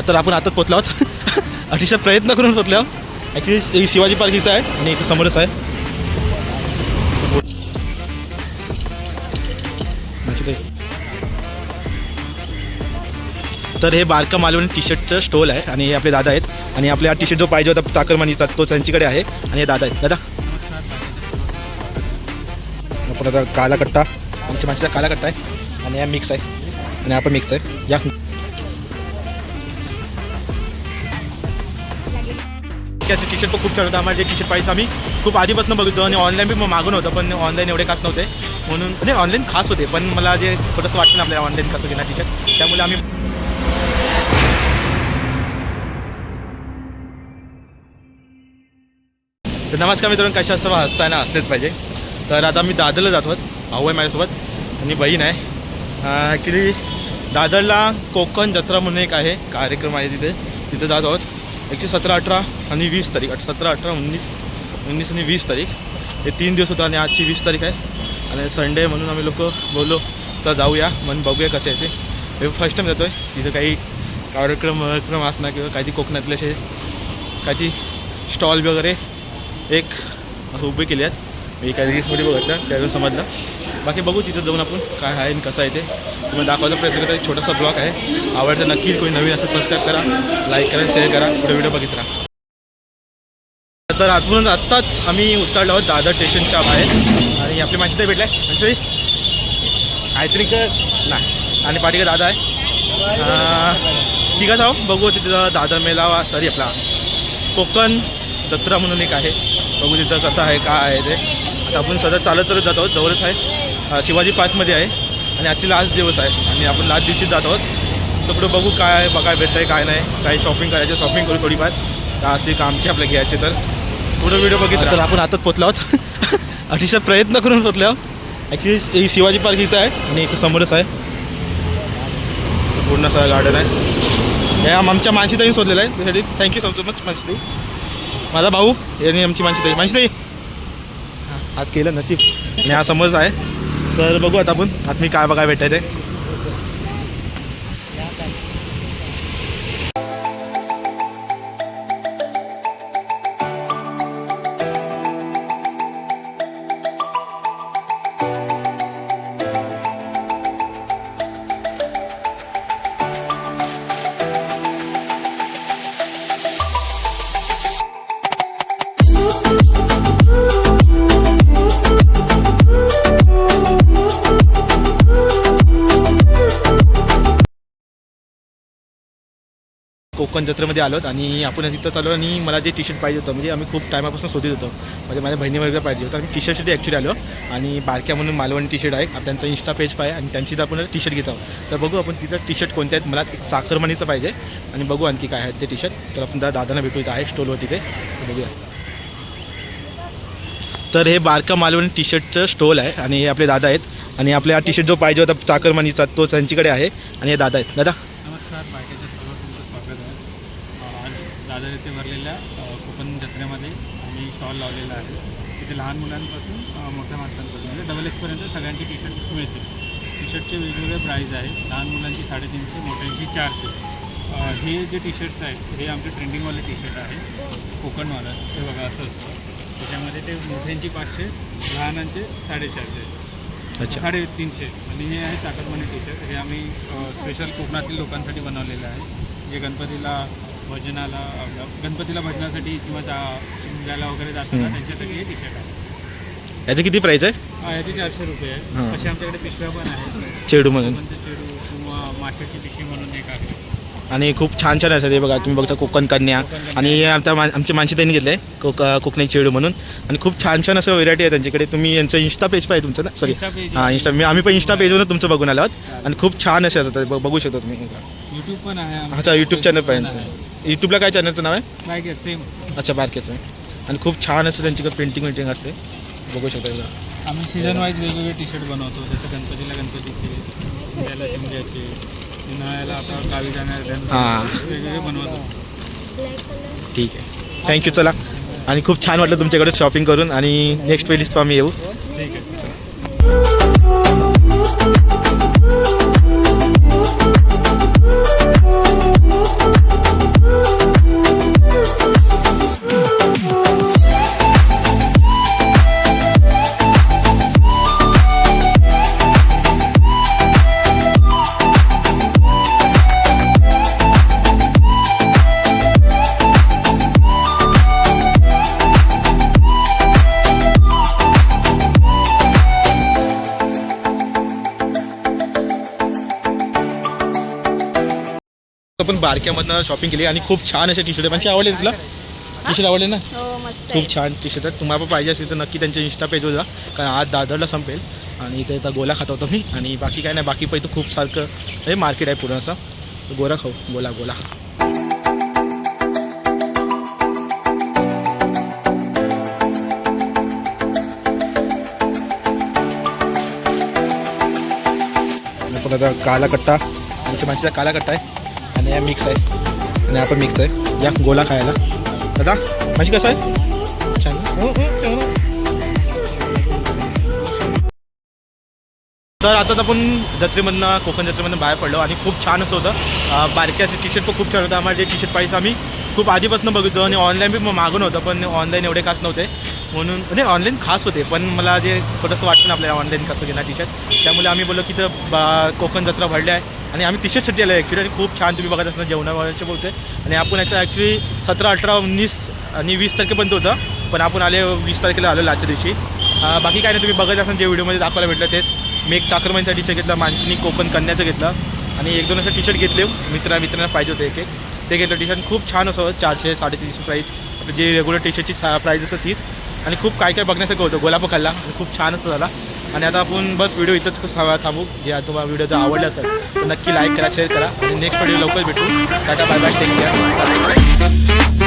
तर आपण आता पोचलो आहोत. अतिशय प्रयत्न करून पोचलो ॲक्च्युली शिवाजी पार्क इथं आहे आणि इथं समोरच आहे. म्हणजे तर हे बारका मालवणी टी शर्टचं स्टॉल आहे आणि हे आपले दादा आहेत. आणि आपल्या टी शर्ट जो पाहिजे होता ताकरमानीचा तो त्यांच्याकडे आहे आणि हे दादा आहेत. दादा. आपण आता काला कट्टा आमच्या माणसाचा काला कट्टा आहे आणि हा मिक्स आहे. आणि आपण मिक्स आहे. या. त्याचे टी शर्ट पण खूप छान होतं. आम्हाला जे टी शर्ट पाहिजे आम्ही खूप आधीपासून बघितलं आणि ऑनलाईन बी मागून होतं पण ऑनलाईन एवढे खास नव्हते. म्हणून नाही ऑनलाईन खास होते पण मला जे थोडंसं वाटतं ना आपल्याला ऑनलाईन कसं घेणार टी शर्ट त्यामुळे आम्ही तर नमस्कार मित्रांनो कशा असतं हसताय ना असलेच पाहिजे. तर आता मी दादरला जातो भाऊ आहे माझ्यासोबत आणि बहीण आहे. ॲक्च्युली दादरला कोकण जत्रा म्हणून एक आहे कार्यक्रम आहे तिथे. तिथे जात आहोत. ॲक्च्युली सतरा अठरा आणि वीस तारीख सतरा अठरा उन्नीस उन्नीस आणि वीस तारीख. हे तीन दिवस होतं आणि आजची वीस तारीख आहे. आणि संडे म्हणून आम्ही लोक बोललो तर जाऊया म्हणून बघूया कसे आहे ते. फर्स्ट टाईम जातो आहे तिथं काही कार्यक्रम कार्यक्रम असणार किंवा काही कोकणातले असे काही स्टॉल वगैरे एक असं उभे केले आहेत मी काही रील्समध्ये बघितलं त्यावेळेस समजलं. बाकी बघू तिथं जाऊन आपण काय आहे आणि कसं आहे ते. तुम्हाला दाखवायचा प्रयत्न करता. एक छोटासा ब्लॉग आहे. आवडतं नक्की कोणी नवीन असं सबस्क्राईब करा लाईक करा शेअर करा. पुढे व्हिडिओ बघित राहा तर आतून आत्ताच आम्ही उतरलो आहोत दादर स्टेशनच्या बाहेर. आणि आपली माहिती तर भेटलं. आहे म्हणजे आय थिंक नाही. आणि पाठीकडे दादा आहे. अं, ठीक आहे जाऊ. बघू तिथं दादर मेलावा सॉरी आपला कोकण जत्रा म्हणून एक आहे. बघू तिथं कसं आहे काय आहे ते. आता आपण सध्या चालत चालत जात आहोत. जवळच आहे. शिवाजी पार्कमध्ये आहे आणि आजची लास्ट दिवस आहे आणि आपण लास्ट दिवशीच जात आहोत. तर पुढे बघू काय आहे बघाय भेटतं आहे काय नाही काही शॉपिंग करायचं शॉपिंग करू थोडीफार. असली कामची आपल्या घ्यायचे तर पुढे व्हिडिओ बघितला. तर आपण आताच पोचलो आहोत. अतिशय प्रयत्न करून पोचलो आहोत. ॲक्च्युली शिवाजी पार्क इथं आहे आणि इथं समोरच आहे. पूर्ण सगळं गार्डन आहे. या आमच्या मानसीताईने शोधलेलं आहे. त्यासाठी थँक्यू सो मच मानसीताई. माझा भाऊ यांनी आमची मानसीताई. मानसीताई! हां आज केलं नशीब. आणि हा समोरच आहे. तर बघू आता आपण आता मी काय भेटायचं भेटाय कोकण जत्रेमध्ये आलोत आणि आपण तिथं चालू आणि मला जे टी शर्ट पाहिजे होतं म्हणजे आम्ही खूप टायमापासून शोधित होतो. म्हणजे माझ्या बहिणी वगैरे पाहिजे होतं. आम्ही टी शर्टसाठी ॲक्च्युली आलो आणि बारक्या म्हणून मालवणी टी शर्ट आहे. आता त्यांचा इन्स्टा पेज पाहिजे आणि त्यांची तर आपण टी शर्ट घेत आहोत. तर बघू आपण तिथं टी शर्ट कोणते आहेत. मला एक चाकरमणीचं पाहिजे आणि बघू आणखी काय आहेत ते टी शर्ट तर आपण त्या दादांना भेटू इथं. आहे स्टोलवर तिथे बघूया. तर हे बारका मालवणी टी शर्टचं स्टॉल आहे आणि हे आपले दादा आहेत. आणि आपल्या टी शर्ट जो पाहिजे होता चाकरमणीचा तो त्यांच्याकडे आहे. आणि हे दादा आहेत. दादा? नमस्कार बायकाच्या सर्व तुमचं स्वागत आहे अ, आज दादर येथे भरलेल्या कोकण जत्रेमध्ये आम्ही स्टॉल लावलेला आहे. तिथे लहान मुलांपासून मोठ्या माणसांपासून म्हणजे डबल एक्सपर्यंत सगळ्यांचे टी शर्ट मिळतील. टी शर्टचे वेगवेगळे प्राईज आहेत. लहान मुलांची साडेतीनशे मोठ्यांची चारशे. हे जे टी शर्ट्स आहेत हे आमचे ट्रेंडिंगवाले टी शर्ट आहे. कोकणवालं हे बघा असं असतं. त्याच्यामध्ये ते मोठ्यांची पाचशे लहानांचे साडेचारशे. अच्छा. साडेतीनशे. आणि हे आहे ताकदमणी टी शर्ट हे आम्ही स्पेशल कोकणातील लोकांसाठी बनवलेलं आहे. जे गणपतीला भजनाला गणपतीला भजनासाठी किंवा शिमग्याला वगैरे जातात ना हम्म. त्यांच्यासाठी हे टी शर्ट आहे. याचं किती प्राईस आहे? हा, याची चारशे रुपये हां. आहे असे आमच्याकडे पिशव्या पण आहेत. चेडू म्हणून पण ते चेडू किंवा माशाची पिशवी म्हणून एक आहे. आणि खूप छान छान असतात हे बघा. तुम्ही बघता कोकण कन्या. आणि हे आमच्या मा- आमची माणशी त्यांनी घेतले कोक कोकणी चेडू म्हणून. आणि खूप छान छान असं व्हेरायटी आहे त्यांच्याकडे. तुम्ही यांचं इन्स्टा पेज पाहिजे तुमचं ना? सॉरी Insta page हां आहे. इन्स्टा मी आम्ही पण इन्स्टा पेजवरून तुमचं बघून आलो आहोत. आणि खूप छान असे असतात. बघू शकता तुम्ही. यूट्यूब पण आहे आमचं. अच्छा यूट्यूब चॅनल पण पाहिजे यूट्यूबला काय चॅनलचं नाव आहे? सेम अच्छा बारकेचं आणि खूप छान असं त्यांच्याकडे प्रिंटिंग विंटिंग असते. बघू शकता एकदा. आम्ही सीझन वाईज वेगवेगळे टी शर्ट बनवतो. जसं गणपतीला गणपतीचे शिमग्याला शिमग्याचे उन्हाळ्याला आता गावी जाणाऱ्या हां. वेगवेगळे बनवतो. ठीक आहे. थँक्यू चला. आणि खूप छान वाटलं तुमच्याकडे शॉपिंग करून. आणि नेक्स्ट वेळीच आम्ही येऊ. ठीक आहे. आपण बारक्यामधनं शॉपिंग केली आणि खूप छान असे टी शर्ट म्हणजे आवडले तुला? टी शर्ट आवडले ना? हो खूप छान टी शर्ट आहेत. तुम्हाला पाहिजे असेल तर नक्की त्यांच्या इंस्टा पेजवर जा. कारण आज दादरला संपेल. आणि इथे आता गोला खात होतो मी. आणि बाकी काय नाही बाकी पण इथं खूप सारखं हे मार्केट आहे पूर्ण असं. गोरा खाऊ. गोला गोला आता काला कट्टा. आमच्या माणसाचा काला कट्टा आहे. आणि या मिक्स आहे. आणि आपण मिक्स आहे. या गोला खायला. दादा माझी कसं आहे? छान हो, हो, तर आताच आपण जत्रेमधनं कोकण जत्रेमधनं बाहेर पडलो आणि खूप छान असं होतं. बारक्याचं टी शर्ट पण खूप छान होतं. आम्हाला जे टी शर्ट पाहिजे आम्ही खूप आधीपासून बघितलं आणि ऑनलाईन बी मागून होतं पण ऑनलाईन एवढे खास नव्हते. म्हणून नाही ऑनलाईन खास होते पण मला जे थोडंसं वाटतं ना आपल्याला ऑनलाईन कसं घेणार टी शर्ट त्यामुळे आम्ही बोललो की तर बा कोकण जत्रा भरल्या आहे. आणि आम्ही टी शर्टसाठी आलो ॲक्च्युली आणि खूप छान तुम्ही बघत असणार जेवणावरचे बोलते आणि आपण याचं ॲक्च्युली सतरा अठरा उन्नीस आणि वीस तारखेपर्यंत होतं पण आपण आले वीस तारखेला आलो आजच्या दिवशी. बाकी काय नाही तुम्ही बघत असाल जे व्हिडिओमध्ये दाखवायला भेटलं तेच. मी एक चाकरमानीचा टी शर्ट घेतला मानसिनी कोकण कन्याचं घेतलं. आणि एक दोन असं टी शर्ट घेतले मित्रा मित्रांना पाहिजे होते एक एक. ते घेतलं टी शर्ट खूप छान असं चारशे साडेतीनशे प्राईस आपली जी रेग्युलर टी शर्टची प्राईस असतं तीच. आणि खूप काय काय बघण्यासारखं होतं. गोलाप खाल्ला. आणि खूप छान असं झाला. आणि आता आपण बस व्हिडिओ इथंच थांबू जे तुम्हाला व्हिडिओ जर आवडला असेल तर नक्की लाईक करा शेअर करा. आणि नेक्स्ट व्हिडिओ लवकर भेटू. Tata bye bye take care